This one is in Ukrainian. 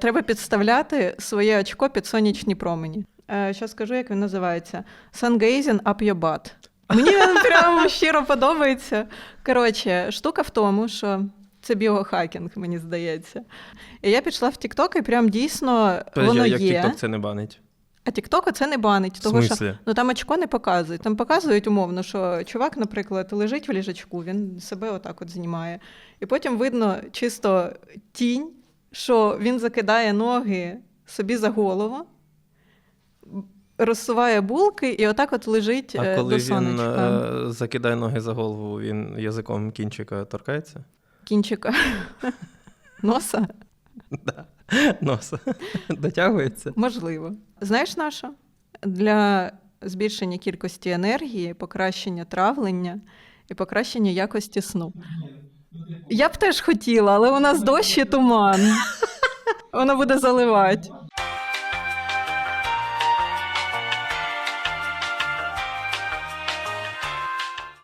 Треба підставляти своє очко під сонячні промені. Зараз скажу, як він називається. Sun-gazing up your butt. Мені він прямо щиро подобається. Коротше, штука в тому, що це біохакінг, мені здається. І я пішла в TikTok, і прям дійсно воно як є. TikTok це не банить. А TikTok це не банить, тому що ну там очко не показують. Там показують умовно, що чувак, наприклад, лежить в ліжачку, він себе отак от знімає. І потім видно чисто тінь, що він закидає ноги собі за голову, розсуває булки і отак от лежить А е, коли до він сонечка. е, закидає ноги за голову, він язиком кінчика торкається? Кінчика носа. Да. Носа. Дотягується. Можливо. Знаєш на що? Для збільшення кількості енергії, покращення травлення і покращення якості сну. Я б теж хотіла, але у нас дощ і туман. Воно буде заливати.